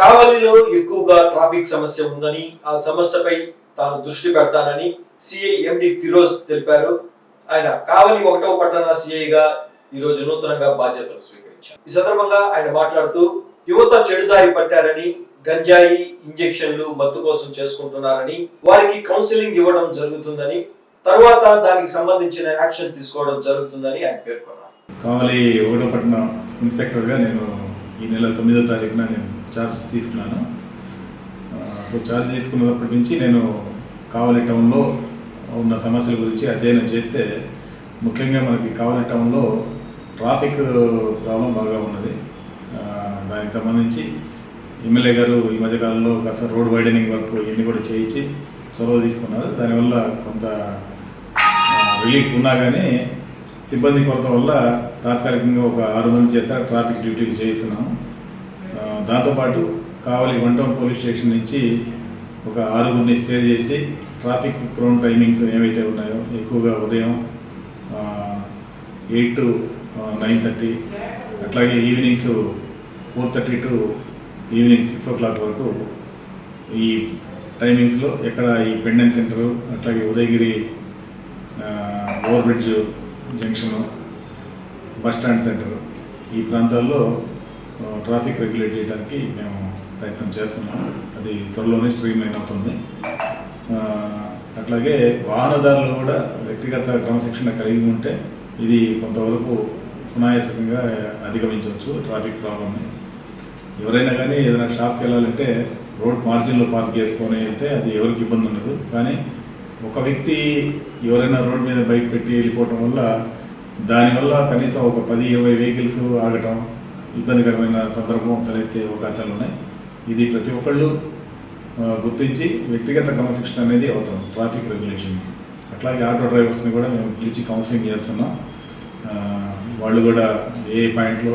కావలిలో ఎక్కువగా ట్రాఫిక్ సమస్య ఉందని ఆ సమస్యపై తాను దృష్టి పెడతానని సిఐ ఎండి ఫిరోజ్ తెలిపారు. ఆయన కావలి ఒకటవ పట్టణ సిఐగా ఈ రోజు నూతనంగా బాధ్యతలు స్వీకరించారు. ఈ సందర్భంగా ఆయన మాట్లాడుతూ యువత చెడుదారి పట్టారని గంజాయి ఇంజెక్షన్లు మత్తు కోసం చేసుకుంటున్నారని వారికి కౌన్సిలింగ్ ఇవ్వడం జరుగుతుందని తర్వాత దానికి సంబంధించిన యాక్షన్ తీసుకోవడం జరుగుతుందని ఆయన పేర్కొన్నారు. కావాలి ఒకటో పట్టణ ఇన్స్పెక్టర్గా నేను ఈ నెల తొమ్మిదో తారీఖున నేను ఛార్జ్ తీసుకున్నాను. సో ఛార్జ్ తీసుకున్నప్పటి నుంచి నేను కావలి టౌన్లో ఉన్న సమస్యల గురించి అధ్యయనం చేస్తే ముఖ్యంగా మనకి కావలి టౌన్లో ట్రాఫిక్ ప్రాబ్లం బాగా ఉన్నది. దానికి సంబంధించి ఎమ్మెల్యే గారు ఈ మధ్యకాలంలో కాస్త రోడ్ వైడనింగ్ వర్క్ ఇవన్నీ కూడా చేయించి చొరవ తీసుకున్నారు. దానివల్ల కొంత రిలీఫ్ ఉన్నా కానీ సిబ్బంది కొరత వల్ల తాత్కాలికంగా ఒక ఆరు మంది చేత ట్రాఫిక్ డ్యూటీలు చేయిస్తున్నాము. దాంతోపాటు Kavali one town police station నుంచి ఒక ఆరుగురిని స్పేర్ చేసి ట్రాఫిక్ ప్రోన్ టైమింగ్స్ ఏవైతే ఉన్నాయో ఎక్కువగా ఉదయం ఎయిట్ టు నైన్ థర్టీ అట్లాగే evenings four thirty to evening six o'clock వరకు ఈ టైమింగ్స్లో ఎక్కడ ఈ పెండెంట్ సెంటరు అట్లాగే Udayagiri overbridge junction bus stand centre ఈ ప్రాంతాల్లో ట్రాఫిక్ రెగ్యులేట్ చేయడానికి మేము ప్రయత్నం చేస్తున్నాం. అది త్వరలోనే స్ట్రీమ్ లైన్ అవుతుంది. అట్లాగే వాహనదారులు కూడా వ్యక్తిగత క్రమశిక్షణ కలిగి ఉంటే ఇది కొంతవరకు సునాయాసకంగా అధిగమించవచ్చు ట్రాఫిక్ ప్రాబ్లమ్ని. ఎవరైనా కానీ ఏదైనా షాప్కి వెళ్ళాలంటే రోడ్ మార్జిన్లో పార్క్ చేసుకొని వెళ్తే అది ఎవరికి ఇబ్బంది ఉండదు. కానీ ఒక వ్యక్తి ఎవరైనా రోడ్ మీద బైక్ పెట్టి వెళ్ళిపోవటం వల్ల దానివల్ల కనీసం ఒక పది ఇరవై వెహికల్స్ ఆగటం ఇబ్బందికరమైన సందర్భం తలెత్తే అవకాశాలు ఉన్నాయి. ఇది ప్రతి ఒక్కళ్ళు గుర్తించి వ్యక్తిగత క్రమశిక్షణ అనేది అవసరం ట్రాఫిక్ రెగ్యులేషన్. అట్లాగే ఆటో డ్రైవర్స్ని కూడా మేము పిలిచి కౌన్సిలింగ్ చేస్తున్నాం. వాళ్ళు కూడా ఏ పాయింట్లో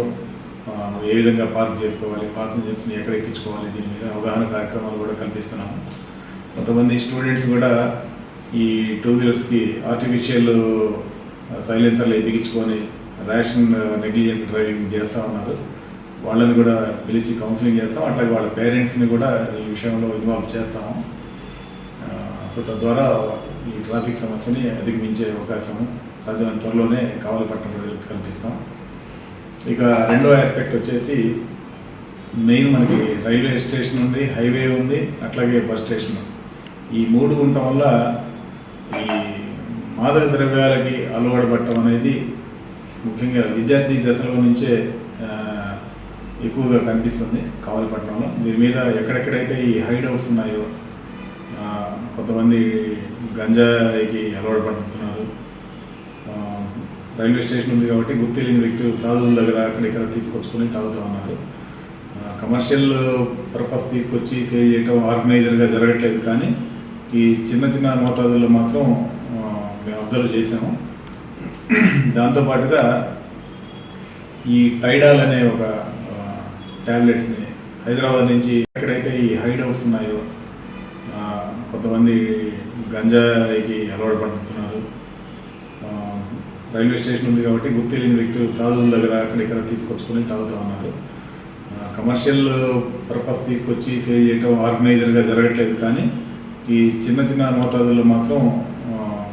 ఏ విధంగా పార్క్ చేసుకోవాలి పాసెంజర్స్ని ఎక్కడ ఎక్కించుకోవాలి దీని మీద అవగాహన కార్యక్రమాలు కూడా కల్పిస్తున్నాము కొంతమంది స్టూడెంట్స్ కూడా ఈ టూ వీలర్స్కి ఆర్టిఫిషియల్ సైలెన్సర్లు ఎదిగించుకొని ర్యాషన్ నెగ్లిజెంట్ డ్రైవింగ్ చేస్తూ ఉన్నారు. వాళ్ళని కూడా పిలిచి కౌన్సిలింగ్ చేస్తాం. అట్లాగే వాళ్ళ పేరెంట్స్ని కూడా ఈ విషయంలో ఇన్వాల్వ్ చేస్తాము సో తద్వారా ఈ ట్రాఫిక్ సమస్యని అధిగమించే అవకాశం సాధ్యమైన త్వరలోనే కావలపట్నం పట్టణ ప్రజలకు కల్పిస్తాం. ఇక రెండో ఆస్పెక్ట్ వచ్చేసి మెయిన్ మనకి రైల్వే స్టేషన్ ఉంది హైవే ఉంది అట్లాగే బస్ స్టేషన్. ఈ మూడు ఉండటం వల్ల ఈ మాదక ద్రవ్యాలకి అలవాటు పడటం అనేది ముఖ్యంగా విద్యార్థి దశలో నుంచే ఎక్కువగా కనిపిస్తుంది కావలిపట్నంలో. దీని మీద ఎక్కడెక్కడైతే ఈ హైడౌట్స్ ఉన్నాయో కొంతమంది గంజాయికి అలవాటు పడుతున్నారు. రైల్వే స్టేషన్ ఉంది కాబట్టి గుర్తిలేని వ్యక్తులు సాధువుల దగ్గర అక్కడిక్కడ తీసుకొచ్చుకొని తాగుతూ ఉన్నారు. కమర్షియల్ పర్పస్ తీసుకొచ్చి సేల్ చేయటం ఆర్గనైజర్గా జరగట్లేదు కానీ ఈ చిన్న చిన్న మోతాదుల్లో మాత్రం మేము అబ్జర్వ్ చేసాము దాంతోపాటుగా ఈ టైడాల్ అనే ఒక ట్యాబ్లెట్స్ని హైదరాబాద్ నుంచి ఎక్కడైతే ఈ హైడౌట్స్ ఉన్నాయో కొంతమంది గంజాయికి అలవాటు పడుతున్నారు. రైల్వే స్టేషన్ ఉంది కాబట్టి గుర్తిలేని వ్యక్తులు సాధువుల దగ్గర అక్కడ ఇక్కడ తీసుకొచ్చుకొని తాగుతూ ఉన్నారు. కమర్షియల్ పర్పస్ తీసుకొచ్చి సేల్ చేయటం ఆర్గనైజర్గా జరగట్లేదు కానీ ఈ చిన్న చిన్న మోతాదుల్లో మాత్రం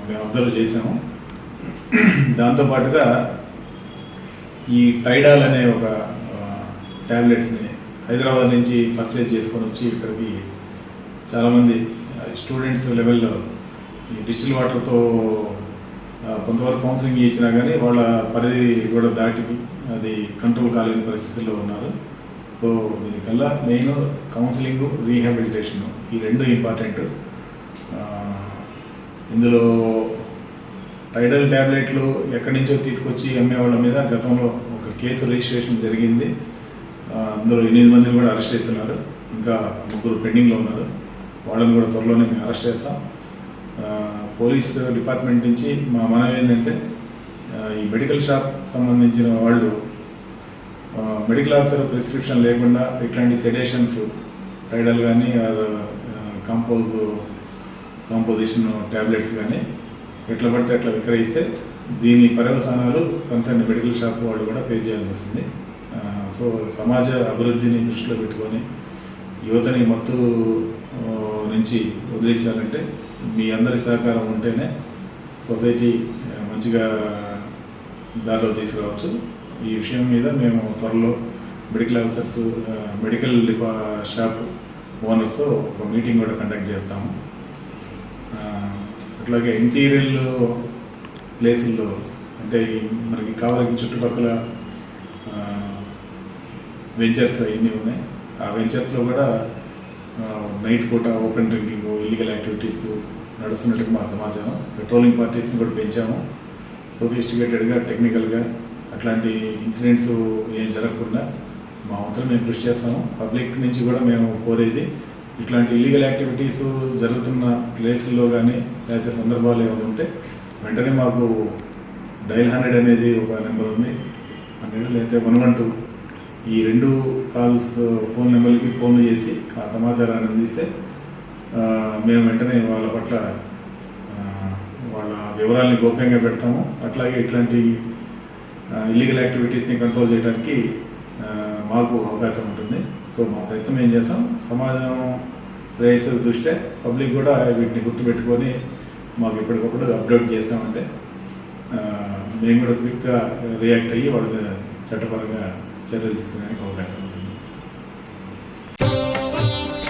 మేము అబ్జర్వ్ చేసాము దాంతోపాటుగా ఈ టైడాల్ అనే ఒక ట్యాబ్లెట్స్ని హైదరాబాద్ నుంచి పర్చేజ్ చేసుకొని వచ్చి ఇక్కడికి చాలామంది స్టూడెంట్స్ లెవెల్లో ఈ డిజిటల్ వాటర్తో కొంతవరకు కౌన్సిలింగ్ ఇచ్చినా కానీ వాళ్ళ పరిధి కూడా దాటి అది కంట్రోల్ కాలేని పరిస్థితుల్లో ఉన్నారు. సో దీనికల్లా మెయిన్ కౌన్సిలింగ్ రీహాబిలిటేషన్ ఈ రెండు ఇంపార్టెంట్. ఇందులో టైడల్ ట్యాబ్లెట్లు ఎక్కడి నుంచో తీసుకొచ్చి అమ్మే వాళ్ళ మీద గతంలో ఒక కేసు రిజిస్ట్రేషన్ జరిగింది. అందులో ఎనిమిది మందిని కూడా అరెస్ట్ చేస్తున్నారు. ఇంకా ముగ్గురు పెండింగ్లో ఉన్నారు. వాళ్ళని కూడా త్వరలోనే మేము అరెస్ట్ చేస్తాం. పోలీస్ డిపార్ట్మెంట్ నుంచి మా మనవి ఏంటంటే ఈ మెడికల్ షాప్ సంబంధించిన వాళ్ళు మెడికల్ ఆఫీసర్ ప్రిస్క్రిప్షన్ లేకుండా ఇట్లాంటి సెడేషన్స్ టైడల్ కానీ కంపోజ్ కాంపోజిషన్ ట్యాబ్లెట్స్ కానీ ఎట్లా పడితే అట్లా విక్రయిస్తే దీని పర్యవసానాలు కన్సర్న్ మెడికల్ షాప్ వాళ్ళు కూడా ఫేస్ చేయాల్సి వస్తుంది. సో సమాజ అభివృద్ధిని దృష్టిలో పెట్టుకొని యువతని మత్తు నుంచి వదిలించాలంటే మీ అందరి సహకారం ఉంటేనే సొసైటీ మంచిగా దారిలో తీసుకురావచ్చు. ఈ విషయం మీద మేము త్వరలో మెడికల్ ఆఫీసర్స్ మెడికల్ డిపా షాప్ ఓనర్స్తో ఒక మీటింగ్ కూడా కండక్ట్ చేస్తాము. అట్లాగే ఇంటీరియల్ ప్లేసుల్లో అంటే మనకి కావాలి చుట్టుపక్కల వెంచర్స్ అవన్నీ ఉన్నాయి. ఆ వెంచర్స్లో కూడా నైట్ పూట ఓపెన్ డ్రింకింగ్ ఇల్లీగల్ యాక్టివిటీస్ నడుస్తున్నట్టుగా మా సమాచారం. పెట్రోలింగ్ పార్టీస్ని కూడా పెంచాము. సోఫిస్టికేటెడ్గా టెక్నికల్గా అట్లాంటి ఇన్సిడెంట్స్ ఏం జరగకుండా మా వంతులు మేము కృషి చేస్తాము. పబ్లిక్ నుంచి కూడా మేము కోరేది ఇట్లాంటి ఇల్లీగల్ యాక్టివిటీస్ జరుగుతున్న ప్లేసుల్లో కానీ లేకపోతే సందర్భాలు ఏమైనా ఉంటే వెంటనే మాకు డైల్ హండ్రెడ్ అనేది ఒక నెంబర్ ఉంది. హండ్రెడ్ లేకపోతే వన్ వన్ టూ. ఈ రెండు కాల్స్ ఫోన్ నెంబర్కి ఫోన్ చేసి ఆ సమాచారాన్ని అందిస్తే మేము వెంటనే వాళ్ళ పట్ల వాళ్ళ వివరాల్ని గోప్యంగా పెడతాము. అట్లాగే ఇట్లాంటి ఇల్లీగల్ యాక్టివిటీస్ని కంట్రోల్ చేయడానికి మాకు అవకాశం ఉంటుంది. సో మా ప్రయత్నం ఏం చేస్తాం? సమాజం శ్రేయస్సు దృష్ట్యా పబ్లిక్ కూడా వీటిని గుర్తుపెట్టుకొని మాకు ఎప్పటికప్పుడు అప్డేట్ చేస్తామంటే మేము కూడా క్విక్గా రియాక్ట్ అయ్యి వాళ్ళ చట్టపరంగా చర్యలు తీసుకోవడానికి అవకాశం ఉంటుంది.